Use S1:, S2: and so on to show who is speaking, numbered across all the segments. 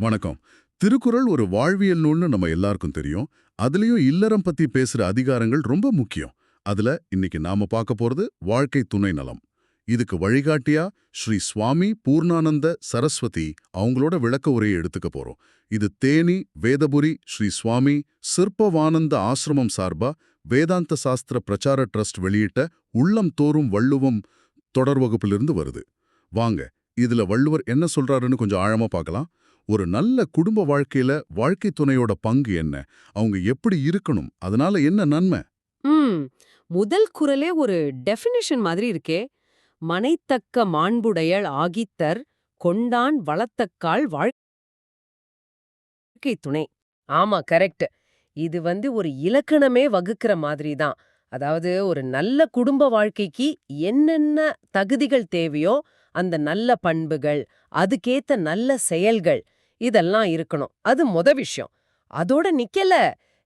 S1: வணக்கம். திருக்குறள் ஒரு வாழ்வியல் நூல்னு நம்ம எல்லாருக்கும் தெரியும். அதுலயும் இல்லறம் பத்தி பேசுற அதிகாரங்கள் ரொம்ப முக்கியம். அதுல இன்னைக்கு நாம பார்க்க போறது வாழ்க்கை துணை நலம். இதுக்கு வழிகாட்டியா ஸ்ரீ சுவாமி பூர்ணானந்த சரஸ்வதி அவங்களோட விளக்க உரையை எடுத்துக்க போறோம். இது தேனி வேதபுரி ஸ்ரீ சுவாமி சிற்பவானந்த ஆசிரமம் சார்பா வேதாந்த சாஸ்திர பிரச்சார ட்ரஸ்ட் வெளியிட்ட உள்ளம் தோறும் வள்ளுவம் தொடர் வகுப்பிலிருந்து வருது. வாங்க இதுல வள்ளுவர் என்ன சொல்றாருன்னு கொஞ்சம் ஆழமா பார்க்கலாம். ஒரு நல்ல குடும்ப வாழ்க்கையில வாழ்க்கை துணையோட பங்கு என்ன? அவங்க எப்படி இருக்கணும்? அதனால என்ன நன்மை?
S2: ம். முதல் குரலே ஒரு டெஃபினிஷன் மாதிரி இருக்கே. மனைத்தக்க மாண்புடையள் ஆகித்தர் கொண்டான் வளத்தக்கால் வாழ்க்கை துணை. ஆமா கரெக்ட் இது வந்து ஒரு இலக்கணமே வகுக்கிற மாதிரி தான். அதாவது ஒரு நல்ல குடும்ப வாழ்க்கைக்கு என்னென்ன தகுதிகள் தேவையோ அந்த நல்ல பண்புகள் அதுக்கேத்த நல்ல செயல்கள் இதெல்லாம் இருக்கணும். அது மொத விஷயம். அதோட நிக்கல.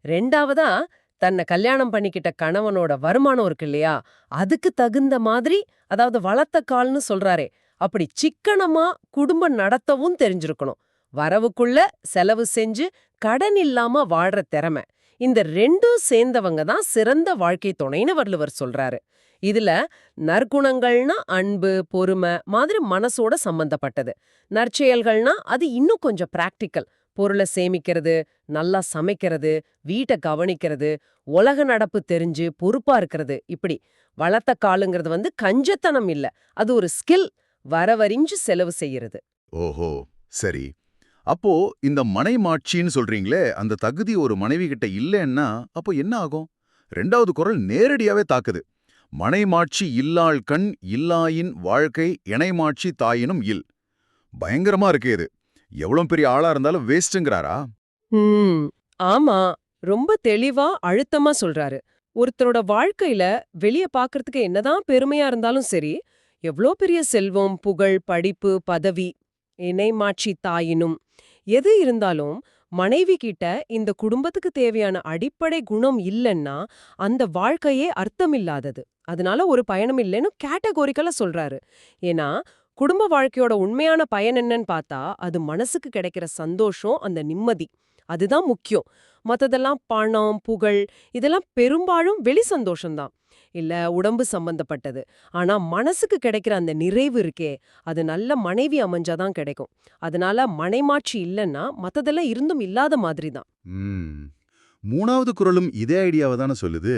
S2: ரெண்டாவதா தன்னை கல்யாணம் பண்ணிக்கிட்ட கணவனோட வருமானம் இருக்கு இல்லையா? அதுக்கு தகுந்த மாதிரி அதாவது வளர்த்த கால்னு சொல்றாரே அப்படி சிக்கனமா குடும்பம் நடத்தவும் தெரிஞ்சிருக்கணும். வரவுக்குள்ள செலவு செஞ்சு கடன் இல்லாம வாழ்ற திறமை. இந்த ரெண்டும் சேர்ந்தவங்க தான் சிறந்த வாழ்க்கை துணைன்னு வள்ளுவர் சொல்றாரு. இதுல நற்குணங்கள்னா அன்பு பொறுமை மாதிரி மனசோட சம்பந்தப்பட்டது. நற்செயல்கள்னா அது இன்னும் கொஞ்சம் பிராக்டிக்கல் பொருளை சேமிக்கிறது நல்லா சமைக்கிறது வீட்டை கவனிக்கிறது உலக நடப்பு தெரிஞ்சு பொறுப்பா இருக்கிறது. இப்படி வளர்த்த காலுங்கிறது வந்து கஞ்சத்தனம் இல்ல. அது ஒரு ஸ்கில் வரவறிஞ்சு செலவு செய்யறது.
S3: ஓஹோ சரி. அப்போ இந்த மனைமாட்சின்னு சொல்றீங்களே அந்த தகுதி ஒரு மனைவி கிட்ட இல்லைன்னா அப்போ என்ன ஆகும்? ரெண்டாவது குரல் நேரடியாவே தாக்குது. மனைமாட்சி இல்லாள் கண் இல்லாயின் வாழ்க்கை இணைமாட்சி தாயினும் இல். பயங்கரமா இருக்கு இது. எவ்வளவு பெரிய ஆளா இருந்தாலும் வேஸ்ட்டுங்கிறாரா?
S2: ஆமா. ரொம்ப தெளிவா அழுத்தமா சொல்றாரு. ஒருத்தரோட வாழ்க்கையில வெளிய பாக்குறதுக்கு என்னதான் பெருமையா இருந்தாலும் சரி எவ்ளோ பெரிய செல்வம் புகழ் படிப்பு பதவி இணைமாட்சி தாயினும் எது இருந்தாலும் மனைவி கிட்ட இந்த குடும்பத்துக்கு தேவையான அடிப்படை குணம் இல்லைன்னா அந்த வாழ்க்கையே அர்த்தமில்லாதது. அதனால ஒரு பயணம் இல்லைன்னு கேட்டகோரிக்கலா சொல்றாரு. ஏன்னா குடும்ப வாழ்க்கையோட உண்மையான பயன் என்னன்னு பார்த்தா அது மனசுக்கு கிடைக்கிற சந்தோஷம் அந்த நிம்மதி. அதுதான் முக்கியம். மத்ததெல்லாம் பணம் புகழ் இதெல்லாம் பெரும்பாலும் வெளி சந்தோஷம்தான். இல்ல உடம்பு சம்பந்தப்பட்டது. ஆனா மனசுக்கு கிடைக்கிற அந்த நிறைவு இருக்கே அது நல்ல மனைவி அமைஞ்சாதான் கிடைக்கும். அதனால மனைமாட்சி இல்லைன்னா மத்ததெல்லாம் இருந்தும் இல்லாத மாதிரி தான்.
S3: மூணாவது குரலும் இதே ஐடியாவை தானே சொல்லுது.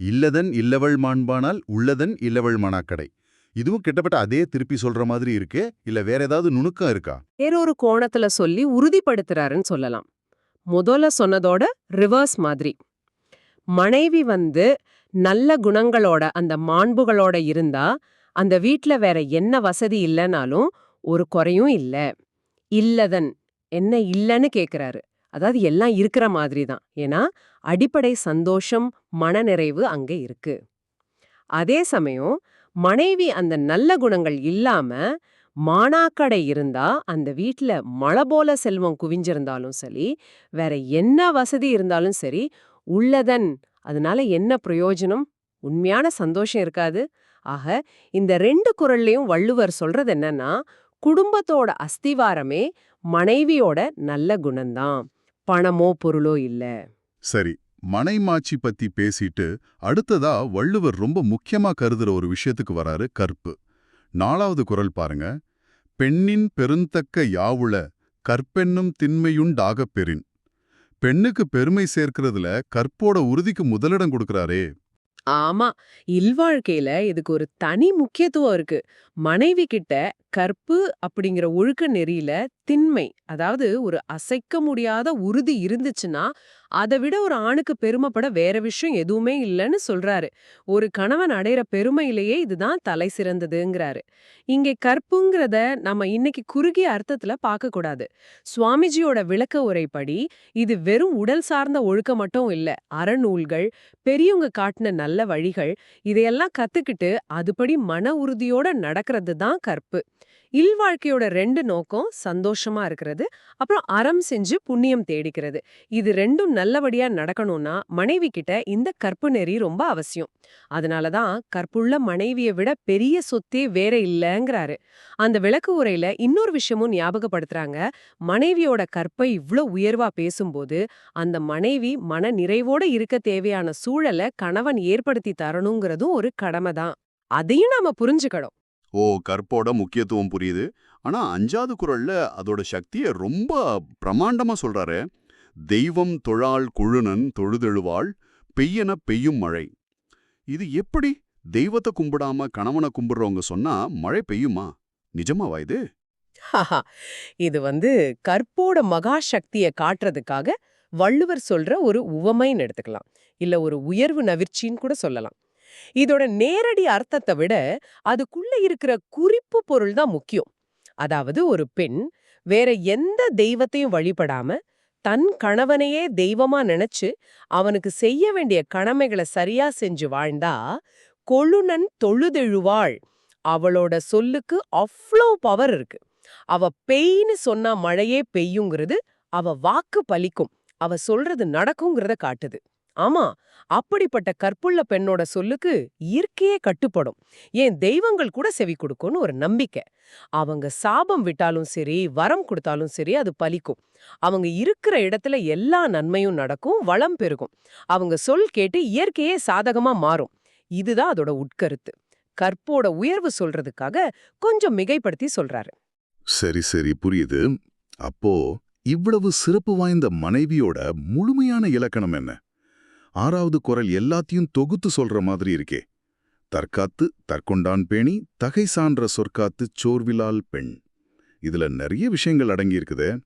S3: இல்லதன் இல்லவள் மாண்பானால் உள்ளதன் இல்லவள் மணாக்கடை. இதுவும் கிட்டத்தட்ட அதே திருப்பி சொல்ற மாதிரி இருக்கே இல்ல வேற ஏதாவது நுணுக்கம் இருக்கா?
S2: வேறொரு கோணத்துல சொல்லி உறுதிப்படுத்துறாருன்னு சொல்லலாம். முதல்ல சொன்னதோட ரிவர்ஸ் மாதிரி. மனைவி வந்து நல்ல குணங்களோட அந்த மாண்புகளோட இருந்தா அந்த வீட்ல வேற என்ன வசதி இல்லைனாலும் ஒரு குறையும் இல்ல. இல்லதன் என்ன இல்லன்னு கேட்குறாரு அதாவது எல்லாம் இருக்கிற மாதிரி தான். ஏன்னா அடிப்படை சந்தோஷம் மனநிறைவு அங்க இருக்கு. அதே சமயம் மனைவி அந்த நல்ல குணங்கள் இல்லாம மானாக்கடை இருந்தா அந்த வீட்ல மழை போல செல்வம் குவிஞ்சிருந்தாலும் சரி வேற என்ன வசதி இருந்தாலும் சரி உள்ளதன் அதனால என்ன பிரயோஜனம்? உண்மையான சந்தோஷம் இருக்காது. ஆக இந்த ரெண்டு குரல்லையும் வள்ளுவர் சொல்றது என்னன்னா குடும்பத்தோட அஸ்திவாரமே மனைவியோட நல்ல குணம்தான். பணமோ பொருளோ இல்ல.
S1: சரி மனைமாச்சி பத்தி பேசிட்டு அடுத்ததா வள்ளுவர் ரொம்ப முக்கியமா கருதுற ஒரு விஷயத்துக்கு வராரு கற்பு நாலாவது குரல் பாருங்க. பெண்ணின் பெருந்தக்க யாவுள கற்பென்னும் திண்மையுண்டாகப் பெறின். பெண்ணுக்கு பெருமை சேர்க்கறதுல கற்போட உறுதிக்கு முதலிடம் கொடுக்கறாரே.
S2: ஆமா இல்வாழ்க்கையில இதுக்கு ஒரு தனி முக்கியத்துவம் இருக்கு. மனைவி கிட்ட கற்பு அப்படிங்கிற ஒழுக்க நெறியில திண்மை அதாவது ஒரு அசைக்க முடியாத உறுதி இருந்துச்சுன்னா அதை விட ஒரு ஆணுக்கு பெருமைப்பட வேற விஷயம் எதுவுமே இல்லைன்னு சொல்றாரு. ஒரு கணவன் அடையிற பெருமையிலேயே இதுதான் தலை சிறந்ததுங்கிறாரு. இங்கே கற்புங்கிறத நம்ம இன்னைக்கு குறுகிய அர்த்தத்துல பார்க்க கூடாது. சுவாமிஜியோட விளக்க உரைப்படி இது வெறும் உடல் சார்ந்த ஒழுக்கம் மட்டும் இல்ல அறநூல்கள் பெரியவங்க காட்டின நல்ல வழிகள் இதையெல்லாம் கத்துக்கிட்டு அதுபடி மன உறுதியோட நடக்கிறது தான் கற்பு. இல்வாழ்க்கையோட ரெண்டு நோக்கம் சந்தோஷமா இருக்கிறது அப்புறம் அறம் செஞ்சு புண்ணியம் தேடிக்கிறது. இது ரெண்டும் நல்லபடியா நடக்கணும்னா மனைவி கிட்ட இந்த கற்பு நெறி ரொம்ப அவசியம். அதனாலதான் கற்புள்ள மனைவியை விட பெரிய சொத்தே வேற இல்லங்கறாரு. அந்த விளக்கு உரையில இன்னொரு விஷயமும் ஞாபகப்படுத்துறாங்க. மனைவியோட கற்பை இவ்ளோ உயர்வா பேசும்போது அந்த மனைவி மன நிறைவோட இருக்க தேவையான சூழலை கணவன் ஏற்படுத்தி தரணுங்கிறதும் ஒரு கடமை தான். அதையும் நாம புரிஞ்சுக்கணும்.
S4: ஓ கற்போட முக்கியத்துவம் புரியுது. ஆனா அஞ்சாவது குரல்ல அதோட சக்தியை ரொம்ப பிரமாண்டமாக சொல்றாரு. தெய்வம் தொழால் குழுனன் தொழுதெழுவாள் பெய்யன பெய்யும் மழை. இது எப்படி தெய்வத்தை கும்பிடாம கணவனை கும்பிடுறவங்க சொன்னா மழை பெய்யுமா? நிஜமாவா இது?
S2: ஹாஹா, இது வந்து கற்போட மகா சக்தியை காட்டுறதுக்காக வள்ளுவர் சொல்ற ஒரு உவமைன்னு எடுத்துக்கலாம். இல்ல ஒரு உயர்வு நவிர்ச்சின்னு கூட சொல்லலாம். இதோட நேரடி அர்த்தத்தை விட அதுக்குள்ள இருக்கிற குறிப்பு பொருள் தான் முக்கியம். அதாவது ஒரு பெண் வேற எந்த தெய்வத்தையும் வழிபடாம தன் கணவனையே தெய்வமா நினைச்சு அவனுக்கு செய்ய வேண்டிய கடமைகளை சரியா செஞ்சு வாழ்ந்தா கொழுநன் தொழுதெழுவாள். அவளோட சொல்லுக்கு அவ்வளோ பவர் இருக்கு. அவ பெய்ன்னு சொன்னா மழையே பெய்யுங்கிறது அவ வாக்கு பலிக்கும். அவ சொல்றது நடக்குங்கிறத காட்டுது. ஆமா அப்படிப்பட்ட கற்புள்ள பெண்ணோட சொல்லுக்கு இயற்கையே கட்டுப்படும். ஏன் தெய்வங்கள் கூட செவி கொடுக்கும்னு ஒரு நம்பிக்கை. அவங்க சாபம் விட்டாலும் சரி வரம் கொடுத்தாலும் சரி அது பலிக்கும். அவங்க இருக்கிற இடத்துல எல்லா நன்மையும் நடக்கும் வளம் பெருகும். அவங்க சொல் கேட்டு இயற்கையே சாதகமா மாறும். இதுதான் அதோட உட்கருத்து. கற்போட உயர்வு சொல்றதுக்காக கொஞ்சம் மிகைப்படுத்தி சொல்றாரு.
S1: சரி சரி புரியுது. அப்போ இவ்வளவு சிறப்பு வாய்ந்த மனைவியோட முழுமையான இலக்கணம் என்ன? ஆறாவது குரல் எல்லாத்தையும் தொகுத்து சொல்ற மாதிரி இருக்கே. தற்காத்து தற்கொண்டான் பேணி தகை சான்ற சொற்காத்து சோர்விலால் பெண். இதுல நிறைய விஷயங்கள் அடங்கியிருக்குதே.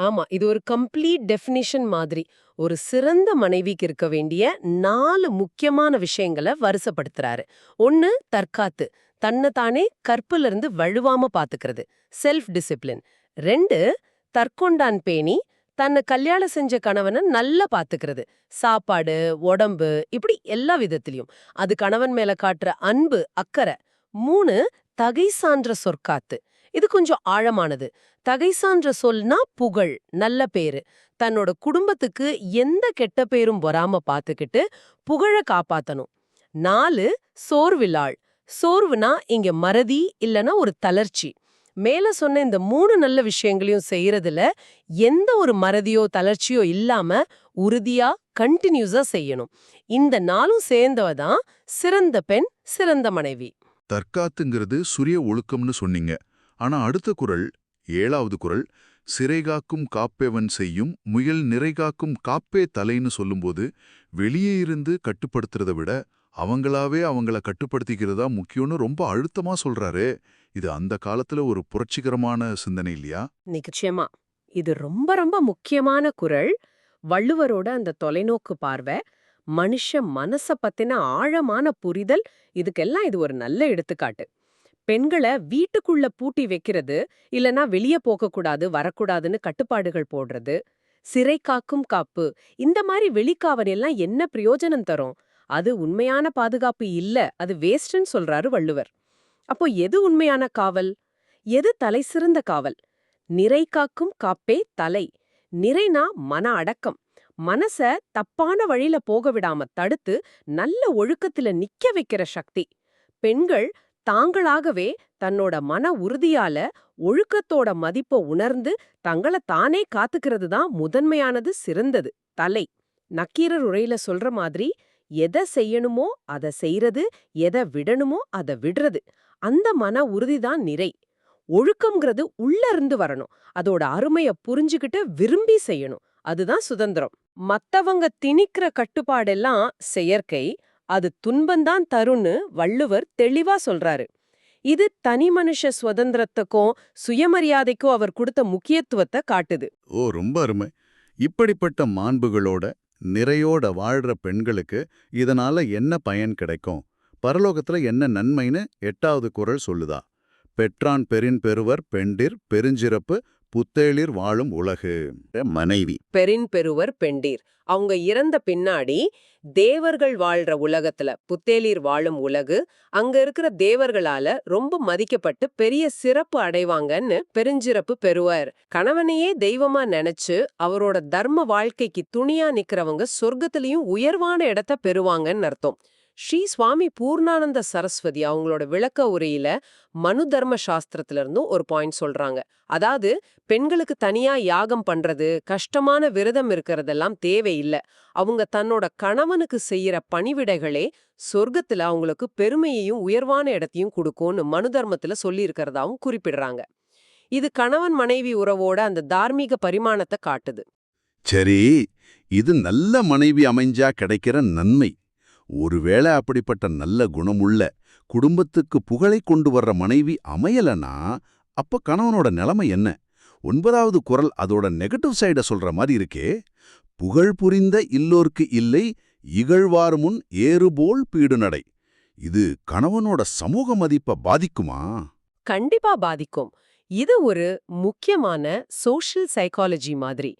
S2: ஆமா இது ஒரு கம்ப்ளீட் டெஃபினிஷன் மாதிரி. ஒரு சிறந்த மனைவிக்கு இருக்க வேண்டிய நாலு முக்கியமான விஷயங்களை வரிசைப்படுத்துறாரு. ஒன்னு தற்காத்து. தன்னைத்தானே தானே கற்புல இருந்து வழுவாம பாத்துக்கிறது. செல்ஃப் டிசிப்ளின் ரெண்டு தற்கொண்டான் பேணி தன்னை கல்யாணம் செஞ்ச கணவனை நல்லா பாத்துக்கிறது சாப்பாடு உடம்பு இப்படி எல்லா விதத்திலையும். அது கணவன் மேல காட்டுற அன்பு அக்கறை. மூணு தகை சான்ற சொற்காத்து. இது கொஞ்சம் ஆழமானது. தகை சான்ற சொல்னா புகழ் நல்ல பேரு. தன்னோட குடும்பத்துக்கு எந்த கெட்ட பேரும் வராம பாத்துக்கிட்டு புகழ காப்பாத்தணும். நாலு சோர்விலாள் சோர்வுனா இங்க மறதி இல்லனா ஒரு தளர்ச்சி. மேல சொன்ன இந்த மூணு நல்ல விஷயங்களையும் செய்யறதுல எந்த ஒரு மறதியோ தளர்ச்சியோ இல்லாம உறுதியா கண்டினியூஸா செய்யணும். இந்த நாளும் சேர்ந்தவ தான் சிறந்த பெண் சிறந்த மனைவி.
S1: தற்காத்துங்கிறது சுரிய ஒழுக்கம்னு சொன்னீங்க. ஆனா அடுத்த குரல் ஏழாவது குரல் சிறைகாக்கும் காப்பேவன் செய்யும் முயல் நிறைகாக்கும் காப்பே தலைன்னு சொல்லும்போது வெளியே இருந்து கட்டுப்படுத்துறத விட அவங்களாவே அவங்கள கட்டுப்படுத்திக்கிறதா முக்கியம்னு ரொம்ப அழுத்தமா சொல்றாரு. இது அந்த காலத்துல ஒரு புரட்சிகரமான சிந்தனை இல்லையா?
S2: நிச்சயமா. இது ரொம்ப ரொம்ப முக்கியமான குரல். வள்ளுவரோட அந்த தொலைநோக்கு பார்வை மனுஷ மனச பத்தின ஆழமான புரிதல் இதுக்கெல்லாம் இது ஒரு நல்ல எடுத்துக்காட்டு. பெண்களை வீட்டுக்குள்ள பூட்டி வைக்கிறது இல்லனா வெளிய போகக்கூடாது வரக்கூடாதுன்னு கட்டுப்பாடுகள் போடுறது சிறை காக்கும் காப்பு இந்த மாதிரி வெளிக்காவல் எல்லாம் என்ன பிரயோஜனம் தரும்? அது உண்மையான பாதுகாப்பு இல்ல அது வேஸ்ட்ன்னு சொல்றாரு வள்ளுவர். அப்போ எது உண்மையான காவல்? எது தலை சிறந்த காவல்? நிறை காக்கும் காப்பே தலை. நிறைனா மன அடக்கம். மனச தப்பான வழியில போக விடாம தடுத்து நல்ல ஒழுக்கத்துல நிக்க வைக்கிற சக்தி. பெண்கள் தாங்களாகவே தன்னோட மன உறுதியால ஒழுக்கத்தோட மதிப்ப உணர்ந்து தங்கள தானே காத்துக்கிறது தான் முதன்மையானது சிறந்தது. தலை. நக்கீரர் உரையில சொல்ற மாதிரி எதை செய்யணுமோ அத செய்யறது எதை விடணுமோ அத விடுறது. அந்த மன உறுதிதான் நிறை. ஒழுக்கம்ங்கிறது உள்ள இருந்து வரணும். அதோட அருமைய புரிஞ்சுகிட்டு விரும்பி செய்யணும். அதுதான் சுதந்திரம். மத்தவங்க திணிக்கிற கட்டுப்பாடெல்லாம் செயற்கை. அது துன்பந்தான் தருன்னு வள்ளுவர் தெளிவா சொல்றாரு. இது தனி மனுஷ சுதந்திரத்துக்கும் சுயமரியாதைக்கும் அவர் கொடுத்த முக்கியத்துவத்தை காட்டுது.
S1: ஓ ரொம்ப அருமை. இப்படிப்பட்ட மாண்புகளோட நிறையோட வாழ்ற பெண்களுக்கு இதனால என்ன பயன் கிடைக்கும்? பரலோகத்துல என்ன நன்மைன்னு எட்டாவது குரல் சொல்லுதா. பெற்றான் பெரின் பெறுவர் பெண்டிர் பெருஞ்சிறப்பு
S3: புத்தேளிர் வாழும் உலகு. மனைவி.
S2: பெரின் பெருவர் பெண்டீர். அவங்க இறந்த பின்னாடி தேவர்கள் வாழ்ற உலகத்துல புத்தேளிர் வாழும் உலகு அங்க இருக்கிற தேவர்களால ரொம்ப மதிக்கப்பட்டு பெரிய சிறப்பு அடைவாங்கன்னு பெருஞ்சிறப்பு பெறுவர். கணவனையே தெய்வமா நினைச்சு அவரோட தர்ம வாழ்க்கைக்கு துணியா நிக்கிறவங்க சொர்க்கத்திலையும் உயர்வான இடத்த பெறுவாங்கன்னு அர்த்தம். ஸ்ரீ சுவாமி பூர்ணானந்த சரஸ்வதி அவங்களோட விளக்க உரையில மனு தர்ம சாஸ்திரத்துல இருந்தும் ஒரு பாயிண்ட் சொல்றாங்க. அதாவது பெண்களுக்கு தனியா யாகம் பண்றது கஷ்டமான விரதம் இருக்கிறதெல்லாம் தேவையில்லை. அவங்க தன்னோட கணவனுக்கு செய்யற பணிவிடைகளே சொர்க்கத்துல அவங்களுக்கு பெருமையையும் உயர்வான இடத்தையும் கொடுக்கும்னு மனு தர்மத்துல சொல்லி இருக்கிறதாவும் குறிப்பிடுறாங்க. இது கணவன் மனைவி உறவோட அந்த தார்மீக பரிமாணத்தை காட்டுது.
S3: சரி இது நல்ல மனைவி அமைஞ்சா கிடைக்கிற நன்மை. ஒருவேளை அப்படிப்பட்ட நல்ல குணமுள்ள குடும்பத்துக்கு புகழை கொண்டு வர்ற மனைவி அமையலனா அப்ப கணவனோட நிலைமை என்ன? ஒன்பதாவது குரல் அதோட நெகட்டிவ் சைட சொல்ற மாதிரி இருக்கே. புகழ் புரிந்த இல்லோர்க்கு இல்லை இகழ்வார் முன் ஏறுபோல் பீடு நடை. இது கணவனோட சமூக மதிப்பை பாதிக்குமா?
S2: கண்டிப்பா பாதிக்கும். இது ஒரு முக்கியமான சோஷியல் சைக்காலஜி மாதிரி.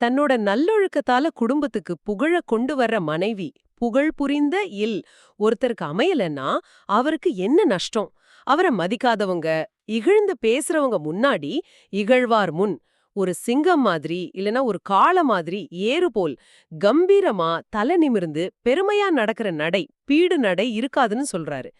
S2: தன்னோட நல்லொழுக்கத்தால குடும்பத்துக்கு புகழ கொண்டு வர்ற மனைவி புகழ் புரிந்த இல். ஒருத்தருக்கு அமையலன்னா அவருக்கு என்ன நஷ்டம்? அவரை மதிக்காதவங்க இகழ்ந்து பேசுறவங்க முன்னாடி இகழ்வார் முன். ஒரு சிங்கம் மாதிரி இல்லனா ஒரு காள மாதிரி ஏறு போல் கம்பீரமா தலை நிமிர்ந்து பெருமையா நடக்கிற நடை பீடு நடை இருக்காதுன்னு சொல்றாரு.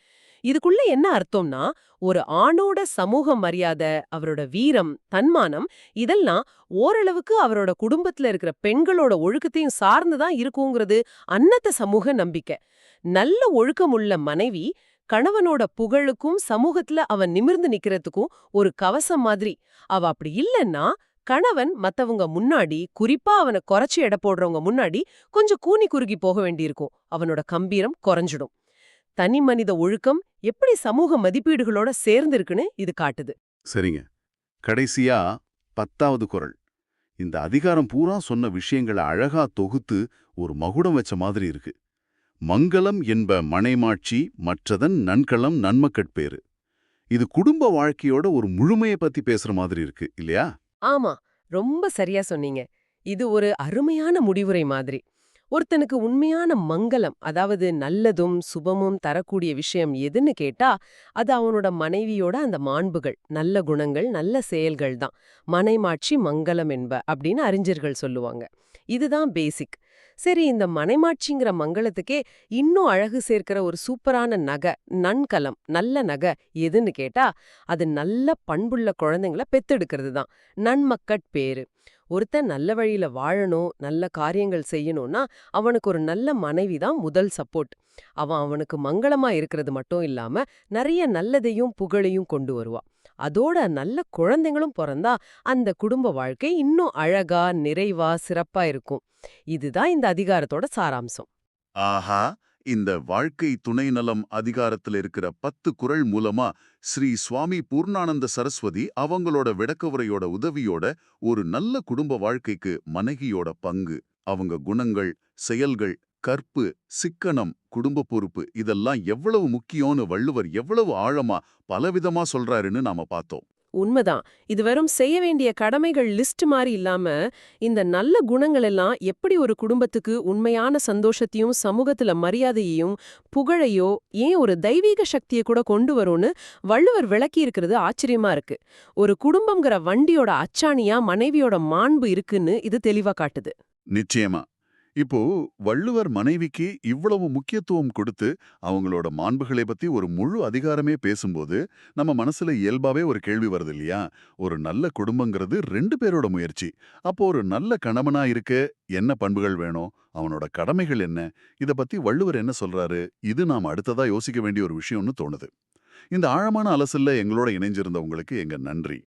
S2: இதுக்குள்ள என்ன அர்த்தம்னா ஒரு ஆணோட சமூக மரியாதை அவரோட வீரம் தன்மானம் இதெல்லாம் ஓரளவுக்கு அவரோட குடும்பத்துல இருக்கிற பெண்களோட ஒழுக்கத்தையும் சார்ந்துதான் இருக்குங்கிறது அன்னத்த சமூக நம்பிக்கை. நல்ல ஒழுக்கமுள்ள மனைவி கணவனோட புகழுக்கும் சமூகத்துல அவன் நிமிர்ந்து நிக்கிறதுக்கும் ஒரு கவசம் மாதிரி. அவ அப்படி இல்லைன்னா கணவன் மத்தவங்க முன்னாடி குறிப்பா அவனை குறைச்சி எடை போடுறவங்க முன்னாடி கொஞ்சம் கூனி குறுகி போக வேண்டியிருக்கும். அவனோட கம்பீரம் குறைஞ்சிடும். தனி மனித ஒழுக்கம் எப்படி சமூக மதிப்பீடுகளோட சேர்ந்து இருக்குன்னு இது காட்டுது.
S1: சரிங்க. கடைசியா பத்தாவது குரல். இந்த அதிகாரம் பூரா சொன்ன விஷயங்களை அழகா தொகுத்து ஒரு மகுடம் வச்ச மாதிரி இருக்கு. மங்களம் என்ப மனைமாட்சி மற்றதன் நன்களம் நன்மக்கட்பேறு இது குடும்ப வாழ்க்கையோட ஒரு முழுமையை பத்தி பேசுற மாதிரி இருக்கு இல்லையா?
S2: ஆமா ரொம்ப சரியா சொன்னீங்க. இது ஒரு அருமையான முடிவுரை மாதிரி. ஒருத்தனுக்கு உண்மையான மங்களம் அதாவது நல்லதும் சுபமும் தரக்கூடிய விஷயம் எதுன்னு கேட்டா அது அவனோட மனைவியோட அந்த மாண்புகள் நல்ல குணங்கள் நல்ல செயல்கள் தான். மனைமாட்சி மங்களம் என்ப அப்படின்னு அறிஞர்கள் சொல்லுவாங்க. இதுதான் பேசிக் சரி இந்த மனைமாட்சிங்கிற மங்களத்துக்கே இன்னும் அழகு சேர்க்கிற ஒரு சூப்பரான நகை நன்கலம் நல்ல நகை எதுன்னு கேட்டா அது நல்ல பண்புள்ள குழந்தைங்கள பெத்தெடுக்கிறது தான். நன்மக்கட் பேரு ஒருத்தன் நல்ல வழியில வாழணும் நல்ல காரியங்கள் செய்யணும்னா அவனுக்கு ஒரு நல்ல மனைவி தான் முதல் சப்போர்ட் அவன் அவனுக்கு மங்களமா இருக்கிறது மட்டும் இல்லாம நிறைய நல்லதையும் புகழையும் கொண்டு வருவான். அதோட நல்ல குழந்தைங்களும் பிறந்தா அந்த குடும்ப வாழ்க்கை இன்னும் அழகா நிறைவா சிறப்பா இருக்கும். இதுதான் இந்த அதிகாரத்தோட சாராம்சம்.
S1: ஆஹா! இந்த வாழ்க்கை துணை நலம் அதிகாரத்துல இருக்கிற பத்து குறள் மூலமா ஸ்ரீ சுவாமி பூர்ணானந்த சரஸ்வதி அவங்களோட விளக்கவுரையோட உதவியோட ஒரு நல்ல குடும்ப வாழ்க்கைக்கு மனைவியோட பங்கு அவங்க குணங்கள் செயல்கள் கற்பு சிக்கனம் குடும்ப பொறுப்பு இதெல்லாம் எவ்வளவு முக்கியம்னு வள்ளுவர் எவ்வளவு ஆழமா பலவிதமா சொல்றாருன்னு நாம பார்த்தோம்.
S2: உண்மைதான். இது வெறும் செய்ய வேண்டிய கடமைகள் லிஸ்ட் மாதிரி இல்லாம இந்த நல்ல குணங்கள் எல்லாம் எப்படி ஒரு குடும்பத்துக்கு உண்மையான சந்தோஷத்தையும் சமூகத்துல மரியாதையையும் புகழையோ ஏன் ஒரு தெய்வீக சக்தியை கூட கொண்டு வரும்னு வள்ளுவர் விளக்கி இருக்கிறது ஆச்சரியமா இருக்கு. ஒரு குடும்பம்ங்கிற வண்டியோட அச்சாணியா மனைவியோட மாண்பு இருக்குன்னு இது தெளிவா காட்டுது.
S1: நிச்சயமா. இப்போ வள்ளுவர் மனைவிக்கு இவ்வளவு முக்கியத்துவம் கொடுத்து அவங்களோட மாண்புகளை பத்தி ஒரு முழு அதிகாரமே பேசும்போது நம்ம மனசுல இயல்பாவே ஒரு கேள்வி வருது இல்லையா? ஒரு நல்ல குடும்பங்கிறது ரெண்டு பேரோட முயற்சி. அப்போ ஒரு நல்ல கணவனா இருக்க என்ன பண்புகள் வேணும்? அவனோட கடமைகள் என்ன? இத பத்தி வள்ளுவர் என்ன சொல்றாரு? இது நாம அடுத்ததா யோசிக்க வேண்டிய ஒரு விஷயம்னு தோணுது. இந்த ஆழமான அலசல்ல எங்களோட இணைஞ்சிருந்த உங்களுக்கு எங்க நன்றி.